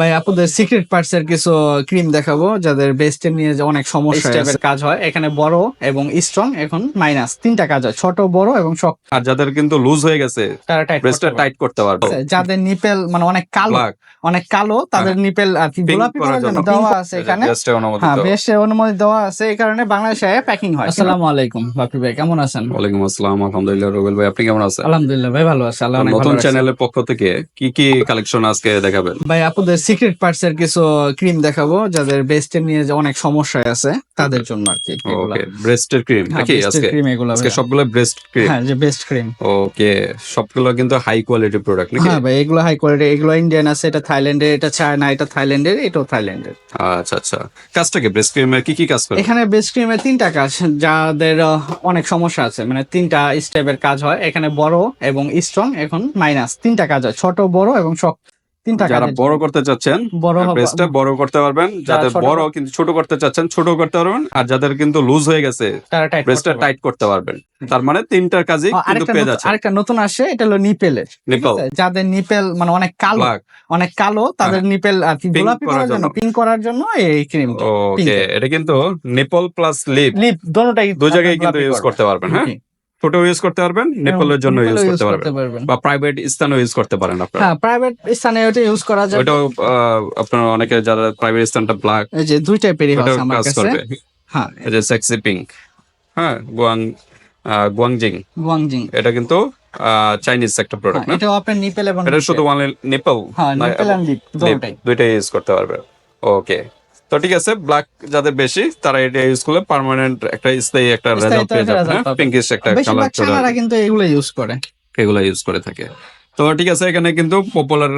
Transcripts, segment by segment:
ভাই আপনাদের secret parts এর কিছু ক্রিম দেখাবো যাদের বেস্টে নিয়ে অনেক সমস্যা কাজ হয়। এখানে বড় এবং স্ট্রং এখন মাইনাস তিনটা কাজ হয় ছোট বড় এবং শক্ত। আর যাদের কিন্তু লুজ হয়ে গেছে তারা টাইট ব্রেস্টটা টাইট করতে পারবে। যাদের নিপেল মানে অনেক কালো অনেক কালো তাদের নিপেল আর কি গোলাপি করার জন্য। দেওয়া আছে এখানে। হ্যাঁ বেশ অনুমতি দেওয়া আছে এই কারণে বাংলাদেশে প্যাকিং হয়। আসসালামু আলাইকুম বাপি ভাই কেমন আছেন? ওয়ালাইকুম আসসালাম আলহামদুলিল্লাহ রুবেল ভাই আপনি কেমন আছেন? আলহামদুলিল্লাহ ভাই ভালো আছে আল্লাহ নতুন চ্যানেলের পক্ষ থেকে কি কি কালেকশন আজকে দেখাবেন? ভাই আপনাদের সিক্রেট পার্টস এর কিছু ক্রিম দেখাবো যাদের বেস্টে নিয়ে যে অনেক সমস্যায় আছে তাদের জন্য আর কি। ওকে ব্রেস্টের ক্রিম নাকি আজকে? এগুলা আজকে সবগুলো ব্রেস্ট ক্রিম হ্যাঁ যে বেস্ট ক্রিম ওকে সবগুলো কিন্তু হাই কোয়ালিটি প্রোডাক্ট নাকি? হ্যাঁ ভাই এগুলো হাই কোয়ালিটি এগুলো ইন্ডিয়ান আছে এটা থাইল্যান্ডের এটা চায়না এটা থাইল্যান্ডের এটাও থাইল্যান্ডের আচ্ছা আচ্ছা। কাজটা কি ব্রেস্ট ক্রিমের কি কি কাজ করে? এখানে বেস্ট ক্রিমের তিনটা কাজ যাদের অনেক সমস্যা আছে মানে তিনটা স্টেপের কাজ হয়। এখানে বড় এবং স্ট্রং এখন মাইনাস তিনটা কাজ হয় ছোট বড় এবং শক্ত। তিনটা যারা বড় করতে চাচ্ছেন বড় বড় করতে পারবেন। যাদের বড় কিন্তু ছোট করতে চাচ্ছেন ছোট করতে পারবেন। আর যাদের কিন্তু লুজ হয়ে গেছে তারা টাইট ব্রেস্টটা টাইট করতে পারবেন। তার মানে তিনটার কাজই কিন্তু আরেকটা পেয়ে নতুন- যাচ্ছে আরেকটা নতুন আসে এটা হলো নিপেলের নিপল। যাদের নিপেল মানে অনেক কালো অনেক কালো তাদের নিপেল আর কি হ্যাঁ। গোলাপি করার জন্য। পিঙ্ক করার জন্য এই ক্রিম ওকে এটা কিন্তু নিপল প্লাস লিপ লিপ দোনোটাই দুই জায়গায় কিন্তু ইউজ করতে পারবেন হ্যাঁ। ছোট ইউজ করতে পারবেন নিপলের জন্য ইউজ করতে পারবেন। পারবেন। বা প্রাইভেট স্থানেও ইউজ করতে পারেন আপনারা। হ্যাঁ প্রাইভেট স্থানে ওটা ইউজ করা যায়। আহ, আপনার অনেকে যারা প্রাইভেট স্থানটা ব্ল্যাক এই যে দুই টাইপেরই আছে আমার কাছে। হ্যাঁ এই যে সেক্সি পিঙ্ক হ্যাঁ গুয়াং গুয়াংজিং গুয়াংজিং এটা কিন্তু চাইনিজ একটা প্রোডাক্ট না? এটাও আপনার নিপেল এবং এটা শুধু ওয়ান নিপল হ্যাঁ নিপেল এন্ড লিপ দুটোটাই ইউজ করতে পারবে। ওকে তো ঠিক আছে ব্ল্যাক যাদের বেশি তারা এটা ইউজ করলে পার্মানেন্ট একটা স্থায়ী একটা রেজাল্ট পেয়ে যাবে result পিঙ্কিশ একটা কালার কিন্তু এগুলো ইউজ করে। এগুলো ইউজ করে থাকে। তো ঠিক আছে এখানে কিন্তু পপুলার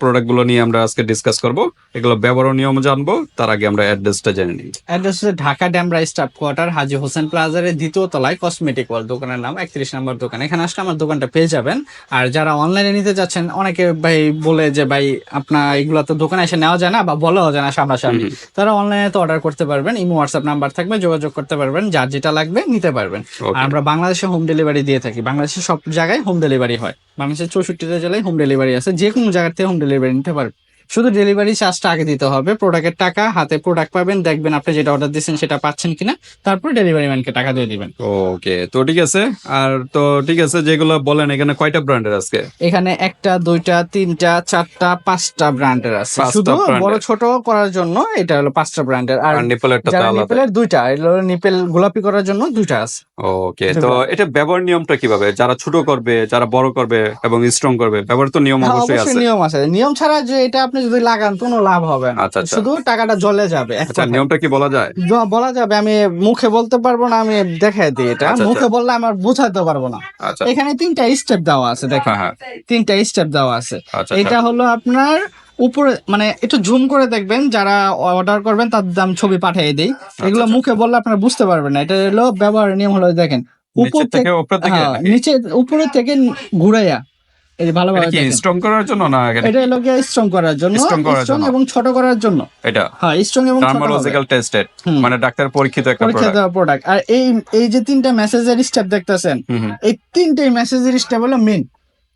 প্রোডাক্টগুলো নিয়ে আমরা আজকে ডিসকাস করব। এগুলো ব্যবহার নিয়ম জানব তার আগে আমরা অ্যাড্রেসটা জেনে নিই। অ্যাড্রেস হচ্ছে ঢাকা ড্যামরা স্টাফ কোয়ার্টার হাজি হোসেন প্লাজারের দ্বিতীয় তলায় কসমেটিক ওয়ার্ল্ড দোকানের নাম একত্রিশ নম্বর দোকান। এখানে আসলে আমার দোকানটা পেয়ে যাবেন। আর যারা অনলাইনে নিতে যাচ্ছেন অনেকে ভাই বলে যে ভাই আপনার এগুলো তো দোকানে এসে নেওয়া যায় না বা বলাও যায় না সামনাসামনি। তারা অনলাইনে তো অর্ডার করতে পারবেন ইমো হোয়াটসঅ্যাপ নাম্বার থাকবে যোগাযোগ করতে পারবেন যার যেটা লাগবে নিতে পারবেন। আর আমরা বাংলাদেশে হোম ডেলিভারি দিয়ে থাকি। বাংলাদেশের সব জায়গায় হোম ডেলিভারি হয়। বাংলাদেশের চৌষট্টিটা জেলায় হোম ডেলিভারি আছে যে কোনো জায়গা থেকে হোম ডেলিভারি নিতে পারবেন শুধু ডেলিভারি চার্জটা আগে দিতে হবে প্রোডাক্টের টাকা হাতে প্রোডাক্ট পাবেন দেখবেন আপনি যেটা অর্ডার দিচ্ছেন সেটা পাচ্ছেন কিনা তারপর ডেলিভারি ম্যানকে টাকা দিয়ে দিবেন। ওকে তো ঠিক আছে আর তো ঠিক আছে যেগুলো বলেন এখানে কয়টা ব্র্যান্ডের আজকে এখানে একটা দুইটা তিনটা চারটা পাঁচটা ব্র্যান্ডের আছে। শুধু বড় ছোট করার জন্য এটা হলো পাঁচটা ব্র্যান্ডের আর নিপলেরটা নিপেলের দুইটা এগুলো নিপেল গোলাপি করার জন্য দুইটা আছে। ওকে তো এটা ব্যবহার নিয়মটা কীভাবে? যারা ছোট করবে যারা বড় করবে এবং স্ট্রং করবে ব্যবহার তো নিয়ম হ্যাঁ, অবশ্যই অবশ্যই আছে। নিয়ম আছে। নিয়ম ছাড়া যে এটা আপনি যদি লাগান কোনো লাভ হবে না। আচ্ছা, আচ্ছা। শুধু টাকাটা জলে যাবে আচ্ছা নিয়মটা কি বলা যায়? বলা যাবে আমি মুখে বলতে পারব না আমি দেখাই দিই এটা। আচ্ছা, মুখে বললে আমার বোঝাতে পারব না। এখানে তিনটা স্টেপ দেওয়া আছে দেখেন। হ্যাঁ হ্যাঁ। তিনটা স্টেপ দেওয়া আছে। এটা হলো আপনার উপরে মানে একটু জুম করে দেখবেন যারা অর্ডার করবেন তার দাম ছবি পাঠিয়ে দিই। এগুলো। মুখে বললে আপনারা বুঝতে পারবেন না। এটা হলো ব্যবহারের নিয়ম হলো দেখেন উপর থেকে থেকে উপর থেকে হ্যাঁ, নিচে উপরে থেকে ঘুরাইয়া। এই যে ভালোভাবে এটা কি স্ট্রং করার জন্য না এটা হলো কি স্ট্রং করার জন্য স্ট্রং করার জন্য। এবং ছোট করার জন্য। এটা। হ্যাঁ স্ট্রং এবং ছোট। টেস্টেড মানে ডাক্তার পরীক্ষিত একটা পরীক্ষা প্রোডাক্ট দেওয়া প্রোডাক্ট আর এই এই যে তিনটা মেসেজের স্টেপ দেখতেছেন এই তিনটেই মেসেজের স্টেপ হলো মেন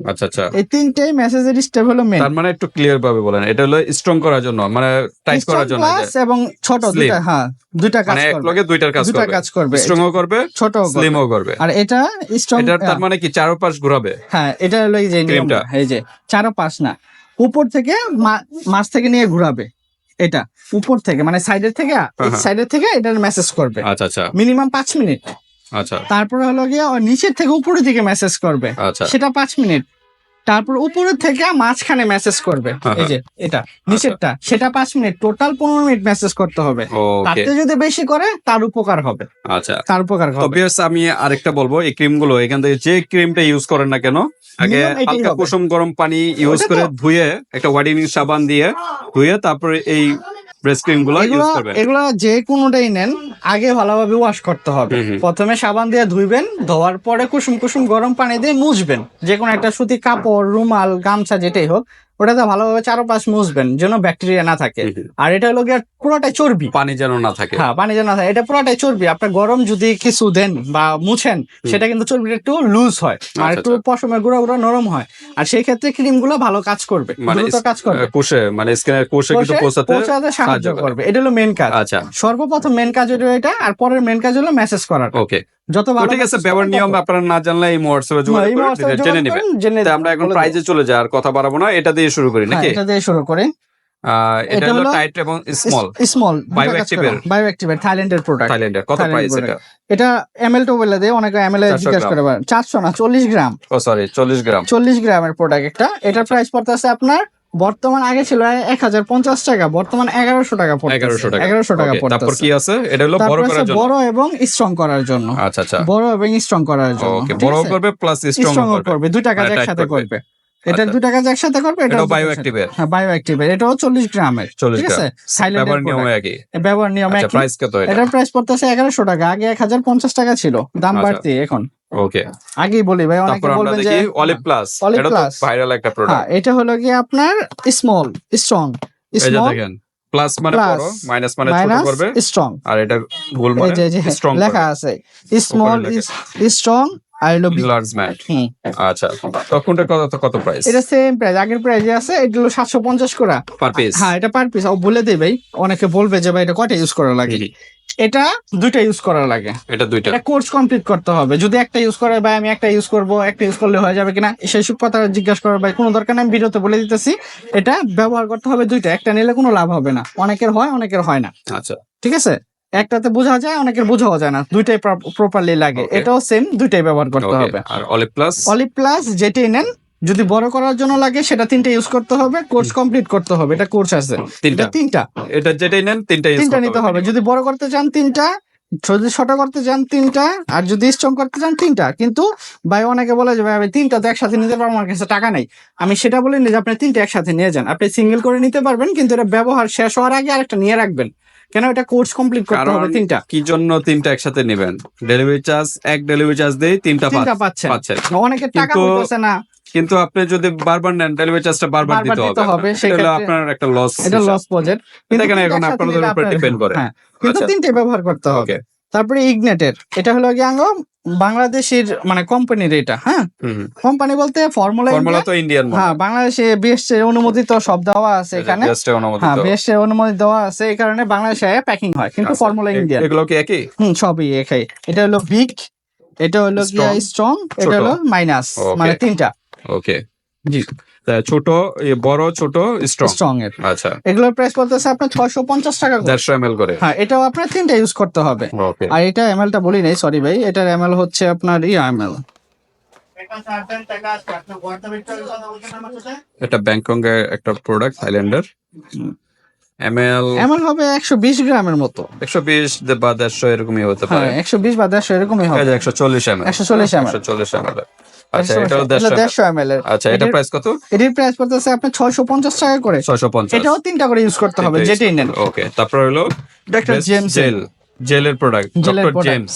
আচ্ছা আচ্ছা। এই তিনটেই মেসেজের স্টেপ হলো মেন তার মানে একটু ক্লিয়ার ভাবে বলেন। এটা হলো স্ট্রং করার জন্য মানে টাইট করার জন্য এবং ছোট। দুইটা হ্যাঁ দুইটা কাজ মানে এক দুইটার কাজ দুইটা কাজ করবে। স্ট্রংও করবে ছোট স্লিমও করবে। আর এটা স্ট্রং এটার তার মানে কি চারপাশ ঘোরাবে? হ্যাঁ এটা হলো এই যে। নিয়মটা, এই যে চারো পাঁচ না উপর থেকে মাছ থেকে নিয়ে ঘুরাবে। এটা উপর থেকে মানে সাইডের থেকে হ্যাঁ। সাইডের থেকে এটার মেসেজ করবে। আচ্ছা আচ্ছা। মিনিমাম পাঁচ মিনিট। আচ্ছা। তারপরে হলো গিয়ে নিচের থেকে উপরের দিকে মেসেজ করবে। আচ্ছা। সেটা পাঁচ মিনিট। তারপর উপরের থেকে মাঝখানে মেসেজ করবে। হ্যাঁ, এই যে এটা নিচেরটা। সেটা পাঁচ মিনিট। টোটাল পনেরো মিনিট মেসেজ করতে হবে। তাতে যদি বেশি করে তার উপকার হবে। আচ্ছা। তার উপকার হবে। আমি আরেকটা বলব এই ক্রিমগুলো এখান থেকে যে ক্রিমটা ইউজ করেন না কেন আগে হালকা কুসুম গরম পানি ইউজ করে ধুয়ে একটা ওয়াইডেনিং সাবান দিয়ে ধুয়ে তারপরে এই ব্রেস্ট ক্রিমগুলো ইউজ করবেন। এগুলো যে কোনোটাই নেন আগে ভালোভাবে ওয়াশ করতে হবে। প্রথমে সাবান দিয়ে ধুইবেন ধোয়ার পরে কুসুম কুসুম গরম পানি দিয়ে মুছবেন। যে কোনো একটা সুতি কাপড় রুমাল গামছা যেটাই হোক ওটাতে ভালোভাবে চারো পাঁচ মুছবেন যেন ব্যাকটেরিয়া না থাকে। আর এটা হলো গিয়ে পুরোটাই চর্বি। পানি যেন না থাকে। হ্যাঁ পানি যেন না থাকে। এটা পুরোটাই চর্বি। আপনার গরম যদি কিছু দেন বা মুছেন সেটা কিন্তু চর্বিটা একটু লুজ হয় আর আচ্ছা, একটু পশমের গুঁড়া গুঁড়া নরম হয়। আর সেই ক্ষেত্রে ক্রিমগুলো ভালো কাজ করবে মানে দ্রুত কাজ করবে। কোষে মানে স্কিনের কোষে কিন্তু পৌঁছাতে পৌঁছাতে সাহায্য করবে। এটা হলো মেন কাজ। আচ্ছা। সর্বপ্রথম মেন কাজ হলো এটা আর পরের মেন কাজ হলো মেসেজ করার ওকে যত ঠিক আছে ব্যবহার নিয়ম আপনারা না জানলে এই হোয়াটসঅ্যাপে যোগাযোগ করে মহোৎসবে জেনে নেবেন। আমরা এখন প্রাইজে চলে যাই আর কথা বাড়াবো না এটা দিয়ে শুরু করি দেব। হ্যাঁ, নাকি এটা দিয়ে শুরু করি। এটা এটা হলো টাইট এবং স্মল স্মল Bioactive-এর? বায়োঅ্যাক্টিভের থাইল্যান্ডের প্রোডাক্ট থাইল্যান্ডের কত প্রাইস এটা? এটা এমএল বলে দেয় অনেকে এমএল 400 জিজ্ঞাসা করে চারশো না চল্লিশ গ্রাম? ও সরি চল্লিশ গ্রাম। চল্লিশ গ্রামের প্রোডাক্ট একটা। এটার প্রাইস পড়তেছে আপনার বর্তমান আগে ছিল এক হাজার পঞ্চাশ টাকা বর্তমান এগারোশো টাকা এগারোশো টাকা। এগারোশো টাকা তারপর কি আছে? এটা হলো বড় করার জন্য। বড় এবং স্ট্রং করার জন্য। আচ্ছা আচ্ছা। বড় এবং স্ট্রং করার জন্য। বড় করবে প্লাস স্ট্রং করবে। দুইটা কাজ মানে একসাথে করবে। এটা আচ্ছা। দুইটা কাজ একসাথে করবে এটা এটাও বায়োঅ্যাক্টিভের হ্যাঁ বায়োঅ্যাক্টিভের এটাও চল্লিশ গ্রামের ঠিক আছে? গ্রাম। ব্যবহার নিয়ম একই। ব্যবহার নিয়ম আচ্ছা একই। প্রাইস কত এটা? এটার প্রাইস পড়তেছে এগারোশো টাকা আগে এক হাজার পঞ্চাশ টাকা ছিল দাম আচ্ছা। বাড়তি এখন। ওকে। আগেই বলি ভাই অনেকে বলবেন যে অলিভ প্লাস এটা তো ভাইরাল একটা হ্যাঁ এটা হলো কি আপনার স্মল স্ট্রং স্মল প্লাস মানে বড় মাইনাস মানে ছোট করবে। স্ট্রং আর এটা গোল মানে স্ট্রং লেখা আছে। স্মল। স্ট্রং আচ্ছা তো কত কত প্রাইস এটা সেম প্রাইস আগের প্রাইসে আছে এটা হলো সাতশো পঞ্চাশ করে। পার পিস হ্যাঁ এটা পার পিস ও বলে দেবে ভাই অনেকে বলবে যে ভাই এটা কয়টা ইউজ করা লাগে? এটা দুইটা ইউজ করা লাগে। এটা দুইটা। এটা কোর্স কমপ্লিট করতে হবে। যদি একটা ইউজ করে ভাই আমি একটা ইউজ করব একটা ইউজ করলে হয়ে যাবে কিনা সেই সব কথা জিজ্ঞাসা করার ভাই কোনো দরকার আমি ভিডিওতে বলে দিতেছি। এটা ব্যবহার করতে হবে দুইটা একটা নিলে কোনো লাভ হবে না। অনেকের হয় অনেকের হয় না। আচ্ছা। ঠিক আছে? একটাতে বোঝা যায় অনেকের বোঝাও যায় না। দুইটাই প্রপারলি লাগে। এটাও সেম দুইটাই ব্যবহার করতে হবে। আর অলিভ প্লাস অলিভ প্লাস যেটাই নেন যদি বড় করার জন্য লাগে সেটা তিনটা ইউজ করতে হবে কোর্স কমপ্লিট করতে হবে। এটা কোর্স আছে। তিনটা। তিনটা। এটা যেটাই নেন তিনটা ইউজ তিনটা নিতে হবে। যদি বড় করতে চান তিনটা। যদি ছোট করতে চান তিনটা। আর যদি স্ট্রং করতে চান তিনটা। কিন্তু ভাই অনেকে বলে যে ভাই আমি তিনটা তো একসাথে নিতে পারব আমার কাছে টাকা নেই। আমি সেটা বলিনি যে আপনি তিনটা একসাথে নিয়ে যান। আপনি সিঙ্গেল করে নিতে পারবেন কিন্তু এটা ব্যবহার শেষ হওয়ার আগে আরেকটা নিয়ে রাখবেন। কেন এটা কোর্স কমপ্লিট করতে হবে? তিনটা। কি জন্য তিনটা একসাথে নেবেন? ডেলিভারি চার্জ এক ডেলিভারি চার্জ দেই তিনটা তিনটা পাঁচ পাচ্ছেন। পাচ্ছেন। অনেকে টাকা কিন্তু হইতেছে না। কিন্তু আপনি যদি বারবার নেন ডেলিভারি চার্জটা বারবার দিতে হবে। সেটা আপনার। একটা লস এটা লস প্রজেক্ট কিন্তু এখন আপনাদের উপর ডিপেন্ড করে। হ্যাঁ। কিন্তু তিনটা তিনটে ব্যবহার করতে হবে। তারপরে ইগনেটের। এটা হলো কি আঙ্গ বাংলাদেশের মানে কোম্পানির এটা হ্যাঁ? কোম্পানি বলতে ফর্মুলা ফর্মুলা তো ইন্ডিয়ান হ্যাঁ বাংলাদেশে বিএসসি অনুমোদিত সব দেওয়া আছে এখানে। হ্যাঁ বিএসসি অনুমোদিত দেওয়া আছে এই কারণে বাংলাদেশে প্যাকিং হয় কিন্তু আচ্ছা, ফর্মুলা এ- ইন্ডিয়ান এগুলো কি একই? হুম সবই একাই। এটা হলো বিগ এটা হলো স্ট্রং এটা। হলো মাইনাস মানে তিনটা। ওকে জি। ছোট বড় ছোট স্ট্রং স্ট্রং এর। আচ্ছা। এগুলোর প্রাইস পড়তেছে আপনার ছয়শো পঞ্চাশ টাকা করে। দেড়শো এম এল করে। হ্যাঁ এটাও আপনার তিনটা ইউজ করতে হবে। আর এটা এমএল টা বলি নাই সরি ভাই এটার এমএল হচ্ছে আপনার ইয়া এমএল এটা ব্যাংকক এর একটা প্রোডাক্ট থাইল্যান্ডের এম এল এমএল হবে একশো বিশ গ্রামের মতো। একশো বিশ বা দেড়শো এরকমই হতে হ্যাঁ পারে একশো বিশ বা দেড়শো এরকমই হবে। একশো চল্লিশ এম এল 140 ml আচ্ছা এটা এর। আচ্ছা এটা প্রাইস কত? এটির প্রাইস পড়তেছে আপনার ছয়শো পঞ্চাশ টাকা করে। এটাও তিনটা করে ইউজ করতে হবে যেটাই নেন। ওকে তারপর হলো ডক্টর জেমস জেল জেলের প্রোডাক্ট ডক্টর জেমস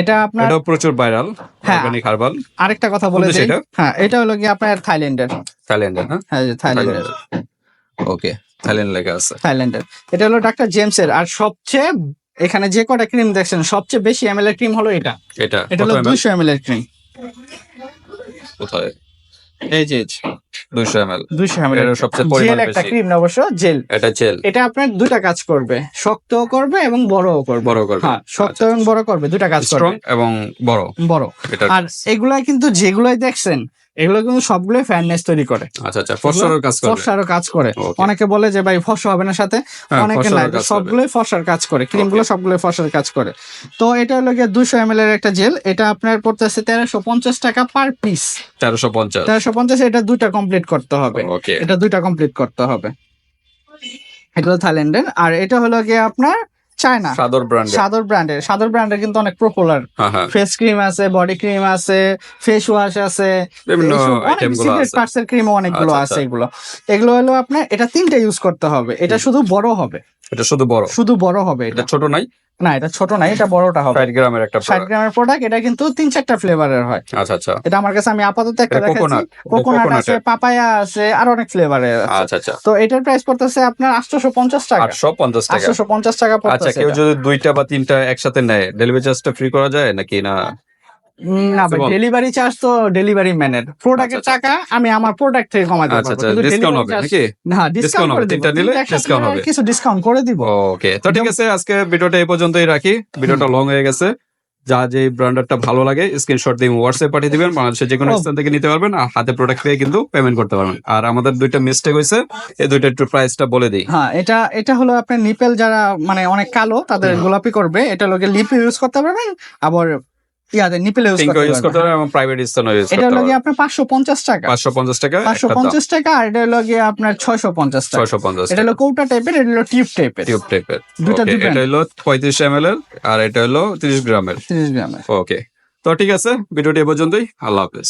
এটা আপনার প্রচুর ভাইরাল হ্যাঁ। অর্গানিক হার্বাল আরেকটা কথা বলে দিই? হ্যাঁ এটা হলো কি আপনার থাইল্যান্ডের থাইল্যান্ডের হ্যাঁ? হ্যাঁ থাইল্যান্ডের ওকে থাইল্যান্ড লেখা আছে। থাইল্যান্ডের এটা হলো ডাক্তার জেমসের আর সবচেয়ে এখানে যে কটা ক্রিম দেখছেন সবচেয়ে বেশি এমএল এর ক্রিম হলো এটা। এটা এটা হলো কত ml? দুইশো এমএল এর ক্রিম কোথায়? এই যে দুইশো এম এল দুইশো এমএল এটার সবচেয়ে জেল পরিমাণ একটা ক্রিম না অবশ্য জেল। এটা জেল। এটা আপনার দুটা কাজ করবে শক্তও করবে এবং বড়ও করবে। বড় করবে। হ্যাঁ শক্ত এবং বড় করবে দুটা কাজ স্ট্রং করবে এবং বড়। বড়। আর এগুলাই কিন্তু যেগুলাই দেখছেন এগুলো কিন্তু সবগুলোই ফ্যাননেস তৈরি করে। আচ্ছা আচ্ছা কাজ করবে ফর্সারও কাজ করে। অনেকে বলে যে ভাই ফর্সা হবে না সাথে? হ্যাঁ, অনেকে না সবগুলোই ফর্সার কাজ করে। ক্রিমগুলো সবগুলোই ফর্সার কাজ করে। তো এটা হলো গিয়ে দুশো এম এর একটা জেল। এটা আপনার পড়তেছে তেরোশো পঞ্চাশ টাকা পার পিস তেরোশো পঞ্চাশ। তেরোশো পঞ্চাশ এটা দুইটা কমপ্লিট করতে হবে। এটা দুইটা কমপ্লিট করতে হবে। এটা হলো থাইল্যান্ডের। আর এটা হলো গিয়ে আপনার চায়না। সাদর ব্র্যান্ড সাদর ব্র্যান্ডের সাদর ব্র্যান্ডের কিন্তু অনেক পপুলার ফেস ক্রিম আছে বডি ক্রিম আছে ফেস ওয়াশ আছে সিক্রেট পার্টস এর ক্রিম অনেকগুলো আচ্ছা, আছে আচ্ছা। এগুলো। এগুলো হলো আপনার এটা তিনটা ইউজ করতে হবে। এটা শুধু বড় হবে। এটা শুধু বড়? শুধু বড় হবে এটা ছোট নাই? না এটা ছোট নাই এটা বড়টা হবে। ষাট গ্রামের একটা ষাট product। গ্রামের প্রোডাক্ট এটা কিন্তু তিন চারটা ফ্লেভারের হয়। আচ্ছা আচ্ছা। এটা আমার কাছে আমি আপাতত একটা দেখাচ্ছি। কোকোনাট আছে পাপায়া আছে আর অনেক ফ্লেভারের আছে। আচ্ছা আচ্ছা। তো এটার প্রাইস পড়তেছে আপনার আটশোশো পঞ্চাশ টাকা। আটশো পঞ্চাশ টাকা। আটশোশো পঞ্চাশ টাকা আচ্ছা কেউ যদি দুইটা বা তিনটা একসাথে নেয় ডেলিভারি চার্জটা ফ্রি করা যায় নাকি না? উম, না ভাই ডেলিভারি চার্জ তো ডেলিভারি ম্যানের প্রোডাক্টের আচ্ছা, টাকা আমি আমার প্রোডাক্ট থেকে কমাতে আচ্ছা পারব আচ্ছা ডিসকাউন্ট হবে নাকি? না ডিসকাউন্ট হবে, তিনটা। কিছু ডিসকাউন্ট করে দিব। ওকে তো ঠিক আছে আজকে ভিডিওটা এই পর্যন্তই রাখি। ভিডিওটা লং হয়ে গেছে। যা যে ব্র্যান্ডারটা ভালো লাগে স্ক্রিনশট দিয়ে হোয়াটসঅ্যাপ পাঠিয়ে দিবেন। বাংলাদেশের যে কোনো স্থান থেকে নিতে পারবেন আর হাতে প্রোডাক্ট পেয়ে কিন্তু পেমেন্ট করতে পারবেন। আর আমাদের দুইটা মিস্টেক হয়েছে এই দুইটা একটু প্রাইসটা বলে দিই। হ্যাঁ এটা এটা হলো আপনার নিপেল যারা মানে অনেক কালো তাদের গোলাপি করবে। এটা লোকে লিপ ইউজ করতে পারবেন আবার ইয়াতে নিপেল ইউজ করতে পারবেন পারবেন এবং প্রাইভেট স্থান ইউজ এটা করতে লাগে পারবেন আপনার পাঁচশো পঞ্চাশ টাকা। টাকা আর এটা লগে আপনার ছয়শো পঞ্চাশ টাকা। ছয়শো পঞ্চাশ এটা হলো কৌটা টাইপের এটা হলো টিউব টাইপের টিউব টাইপের। এটা হলো এর আর এটা হলো গ্রামের। ওকে তো ঠিক আছে ভিডিওটি এ পর্যন্তই। আল্লাহ হাফেজ।